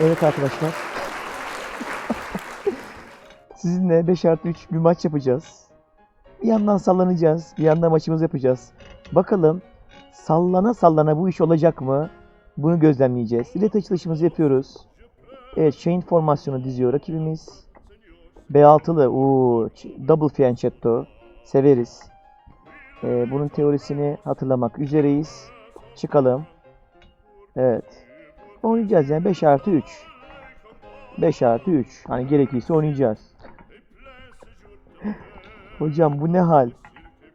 Evet arkadaşlar. Sizinle 5 artı 3 bir maç yapacağız. Bir yandan sallanacağız. Bir yandan maçımızı yapacağız. Bakalım sallana sallana bu iş olacak mı? Bunu gözlemleyeceğiz. Ret açılışımızı yapıyoruz. Evet chain formasyonu diziyor rakibimiz. B6'lı. Oo, ç- double fianchetto. Severiz. Ee, bunun teorisini hatırlamak üzereyiz. Çıkalım. Evet. Oynayacağız yani 5 artı 3. 5 artı 3. Hani gerekirse oynayacağız. Hocam bu ne hal?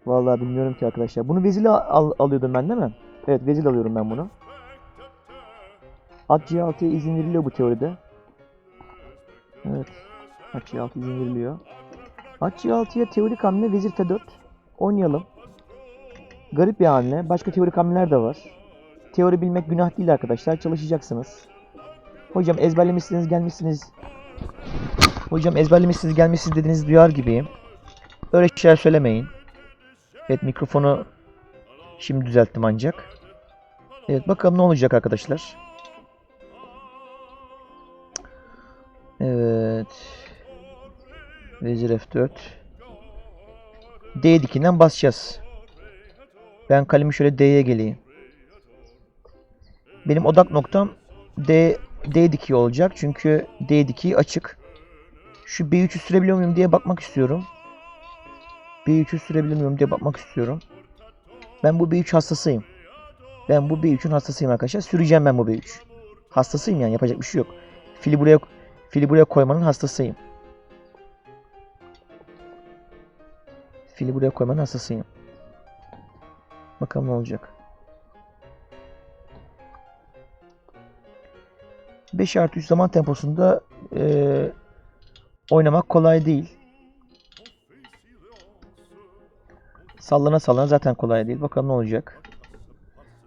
Vallahi bilmiyorum ki arkadaşlar. Bunu vezili al- alıyordum ben değil mi? Evet vezil alıyorum ben bunu. At C6'ya izin veriliyor bu teoride. Evet. At C6 izin veriliyor. At C6'ya teorik hamle vezir F4. Oynayalım. Garip bir hamle. Başka teorik hamleler de var. Teori bilmek günah değil arkadaşlar. Çalışacaksınız. Hocam ezberlemişsiniz gelmişsiniz. Hocam ezberlemişsiniz gelmişsiniz dediğinizi duyar gibiyim. Öyle şeyler söylemeyin. Evet mikrofonu şimdi düzelttim ancak. Evet bakalım ne olacak arkadaşlar. Evet. Vezir F4. D dikinden basacağız. Ben kalemi şöyle D'ye geleyim. Benim odak noktam D, D dikiği olacak. Çünkü D dikiği açık. Şu B3'ü sürebiliyor muyum diye bakmak istiyorum. B3'ü sürebiliyor muyum diye bakmak istiyorum. Ben bu B3 hastasıyım. Ben bu B3'ün hastasıyım arkadaşlar. Süreceğim ben bu B3. Hastasıyım yani yapacak bir şey yok. Fili buraya fili buraya koymanın hastasıyım. Fili buraya koymanın hastasıyım. Bakalım ne olacak. 5 artı 3 zaman temposunda eee, oynamak kolay değil. Sallana sallana zaten kolay değil. Bakalım ne olacak.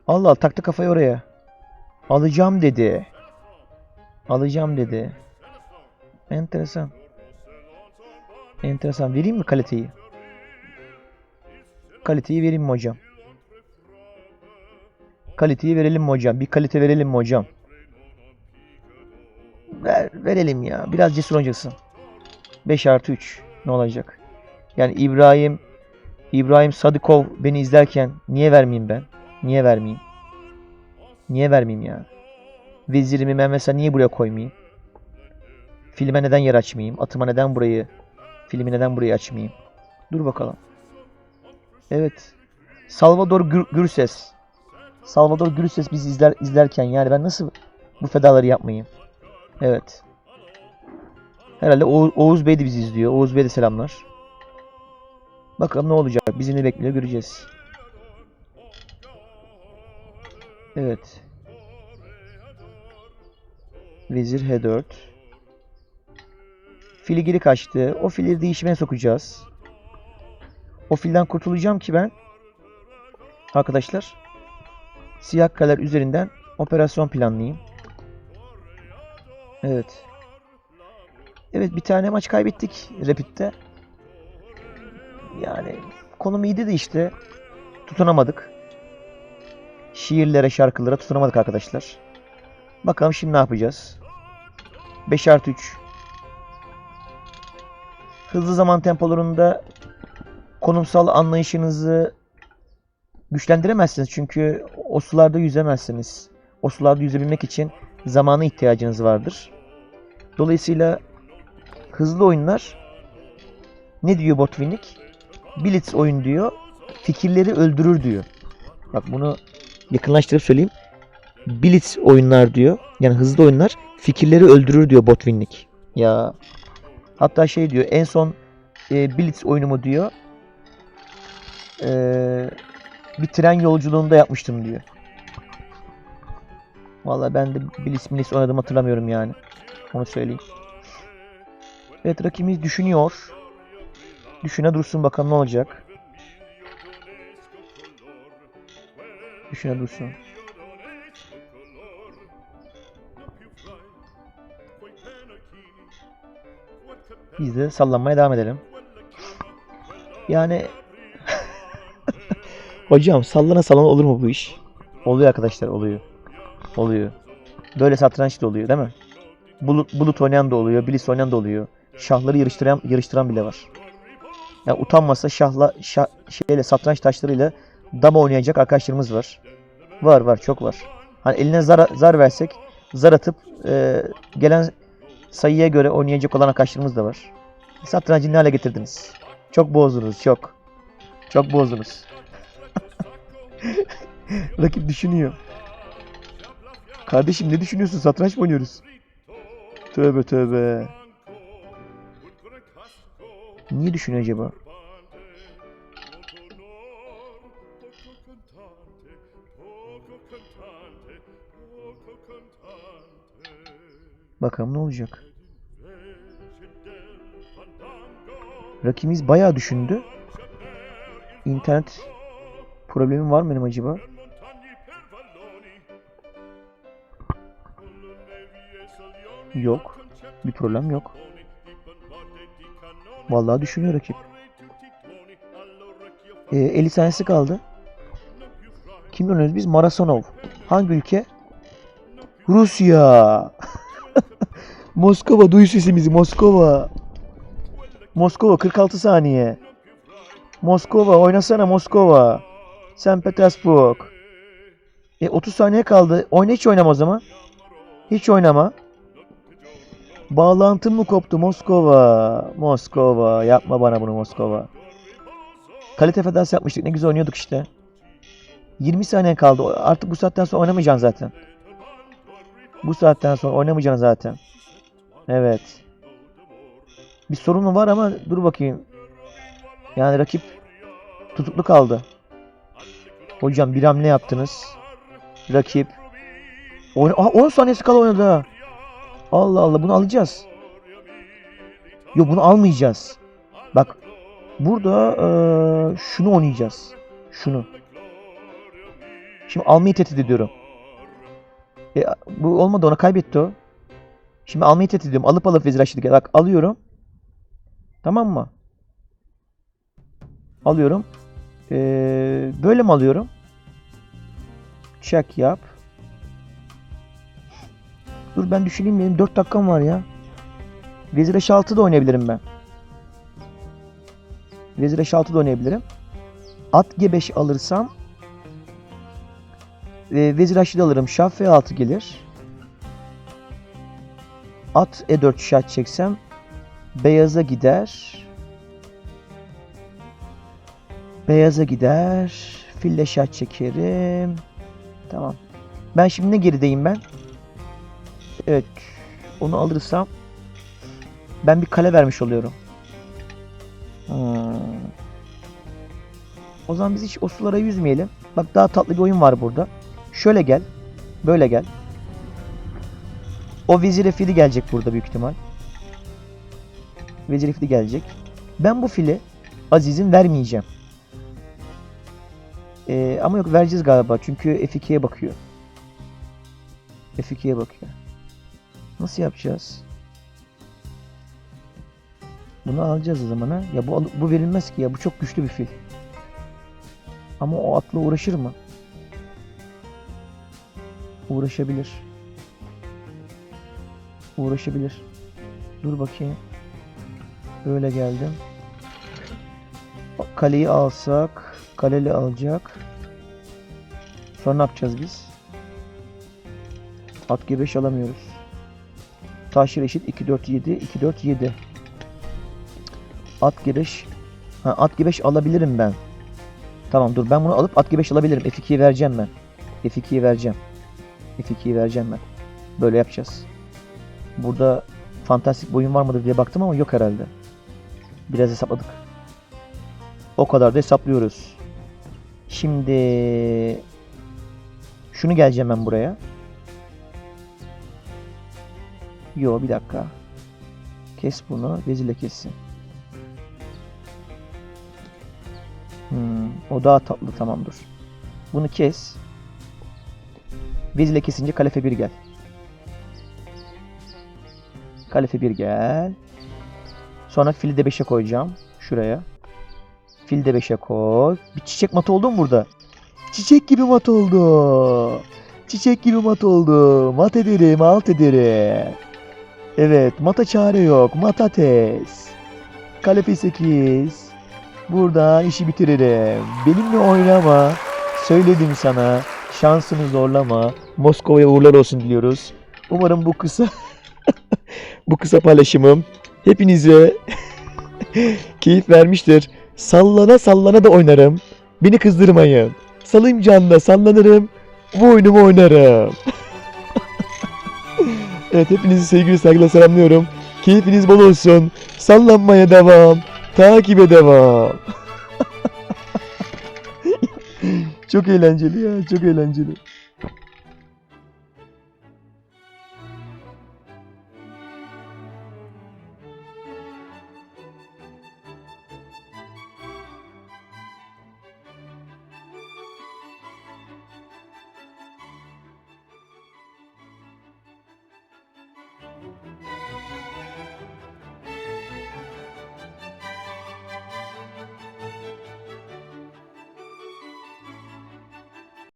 Allah Allah taktı kafayı oraya. Alacağım dedi. Alacağım dedi. Enteresan. Enteresan. Vereyim mi kaliteyi? Kaliteyi vereyim mi hocam? Kaliteyi verelim mi hocam? Bir kalite verelim mi hocam? Ver, verelim ya. Biraz cesur oynayacaksın. 5 artı 3. Ne olacak? Yani İbrahim İbrahim Sadıkov beni izlerken niye vermeyeyim ben? Niye vermeyeyim? Niye vermeyeyim ya? Vezirimi ben mesela niye buraya koymayayım? Filme neden yer açmayayım? Atıma neden burayı filmi neden burayı açmayayım? Dur bakalım. Evet. Salvador Gür- Gürses. Salvador Gürses bizi izler izlerken yani ben nasıl bu fedaları yapmayayım? Evet. Herhalde Oğuz, Bey de bizi izliyor. Oğuz Bey de selamlar. Bakalım ne olacak. Bizi ne bekliyor göreceğiz. Evet. Vezir H4. Fili geri kaçtı. O fili değişime sokacağız. O filden kurtulacağım ki ben. Arkadaşlar. Siyah kareler üzerinden operasyon planlayayım. Evet. Evet bir tane maç kaybettik Rapid'de. Yani konum iyiydi de işte tutunamadık. Şiirlere, şarkılara tutunamadık arkadaşlar. Bakalım şimdi ne yapacağız? 5 artı 3. Hızlı zaman tempolarında konumsal anlayışınızı güçlendiremezsiniz. Çünkü o sularda yüzemezsiniz. O sularda yüzebilmek için zamana ihtiyacınız vardır. Dolayısıyla hızlı oyunlar ne diyor Botvinnik? Blitz oyun diyor. Fikirleri öldürür diyor. Bak bunu yakınlaştırıp söyleyeyim. Blitz oyunlar diyor. Yani hızlı oyunlar fikirleri öldürür diyor Botvinnik. Ya hatta şey diyor en son e, Blitz oyunumu diyor. e, bir tren yolculuğunda yapmıştım diyor. Vallahi ben de Blitz Blitz oynadım hatırlamıyorum yani. Onu söyleyeyim. Evet rakibimiz düşünüyor. Düşüne dursun bakalım ne olacak. Düşüne dursun. Biz de sallanmaya devam edelim. Yani Hocam sallana sallana olur mu bu iş? Oluyor arkadaşlar oluyor. Oluyor. Böyle satranç da oluyor değil mi? Bulut, bulut oynayan da oluyor. Bliss oynayan da oluyor. Şahları yarıştıran, yarıştıran bile var. Yani utanmasa şahla, şah, şeyle, satranç taşlarıyla dama oynayacak arkadaşlarımız var. Var var çok var. Hani eline zar, zar versek zar atıp e, gelen sayıya göre oynayacak olan arkadaşlarımız da var. Satrancı ne hale getirdiniz? Çok bozdunuz çok. Çok bozdunuz. Rakip düşünüyor. Kardeşim ne düşünüyorsun? Satranç mı oynuyoruz? Tövbe tövbe. Niye düşünüyor acaba? Bakalım ne olacak. Rakibimiz bayağı düşündü. İnternet problemim var mı benim acaba? Yok. Bir problem yok. Vallahi düşünüyor rakip. Ee, 50 saniyesi kaldı. Kimle oynuyoruz biz? Marasonov. Hangi ülke? Rusya. Moskova duy sesimizi Moskova. Moskova 46 saniye. Moskova oynasana Moskova. St. Petersburg. E 30 saniye kaldı. Oyna hiç oynama o zaman. Hiç oynama. Bağlantım mı koptu Moskova? Moskova. Yapma bana bunu Moskova. Kalite fedası yapmıştık. Ne güzel oynuyorduk işte. 20 saniye kaldı. Artık bu saatten sonra oynamayacaksın zaten. Bu saatten sonra oynamayacaksın zaten. Evet. Bir sorun mu var ama dur bakayım. Yani rakip tutuklu kaldı. Hocam bir hamle yaptınız. Rakip. Oyna Aha, 10 saniyesi kala oynadı ha. Allah Allah bunu alacağız. Yok bunu almayacağız. Bak burada eee, şunu oynayacağız. Şunu. Şimdi almayı tehdit ediyorum. E, bu olmadı ona kaybetti o. Şimdi almayı tehdit ediyorum. Alıp alıp vezir açtık. Bak alıyorum. Tamam mı? Alıyorum. Ee, böyle mi alıyorum? Check yap. Dur ben düşüneyim benim 4 dakikam var ya. Vezir H6 da oynayabilirim ben. Vezir H6 da oynayabilirim. At G5 alırsam e, Vezir H7 alırım. Şah F6 gelir. At E4 şah çeksem beyaza gider. Beyaza gider. Fille şah çekerim. Tamam. Ben şimdi ne gerideyim ben? Evet. Onu alırsam ben bir kale vermiş oluyorum. Hmm. O zaman biz hiç o sulara yüzmeyelim. Bak daha tatlı bir oyun var burada. Şöyle gel. Böyle gel. O vezire fili gelecek burada büyük ihtimal. Vezire fili gelecek. Ben bu fili Aziz'in vermeyeceğim. Ee, ama yok vereceğiz galiba. Çünkü F2'ye bakıyor. F2'ye bakıyor. Nasıl yapacağız? Bunu alacağız o zaman ha. Ya bu bu verilmez ki ya. Bu çok güçlü bir fil. Ama o atla uğraşır mı? Uğraşabilir. Uğraşabilir. Dur bakayım. Böyle geldim. Kaleyi alsak. Kaleli alacak. Sonra ne yapacağız biz? At G5 alamıyoruz. Taşır eşit 2 4 7 2 4 7. At G5 ha, at G5 alabilirim ben. Tamam dur ben bunu alıp at G5 alabilirim. F2'yi vereceğim ben. F2'yi vereceğim. F2'yi vereceğim ben. Böyle yapacağız. Burada fantastik boyun var mıdır diye baktım ama yok herhalde. Biraz hesapladık. O kadar da hesaplıyoruz. Şimdi şunu geleceğim ben buraya. Yo bir dakika. Kes bunu. Vezirle kessin. Hmm, o daha tatlı tamamdır. Bunu kes. Vezirle kesince kale F1 gel. Kale F1 gel. Sonra fili de 5'e koyacağım. Şuraya. Fil de 5'e koy. Bir çiçek mat oldu mu burada? Çiçek gibi mat oldu. Çiçek gibi mat oldu. Mat ederim, alt ederim. Evet mata çare yok. Matates. Kalefe 8. Burada işi bitiririm. Benimle oynama. Söyledim sana. Şansını zorlama. Moskova'ya uğurlar olsun diliyoruz. Umarım bu kısa bu kısa paylaşımım hepinize keyif vermiştir. Sallana sallana da oynarım. Beni kızdırmayın. Salayım canla sallanırım. Bu oyunumu oynarım. evet hepinizi sevgili saygıyla selamlıyorum. Keyfiniz bol olsun. Sallanmaya devam. Takibe devam. çok eğlenceli ya. Çok eğlenceli. Música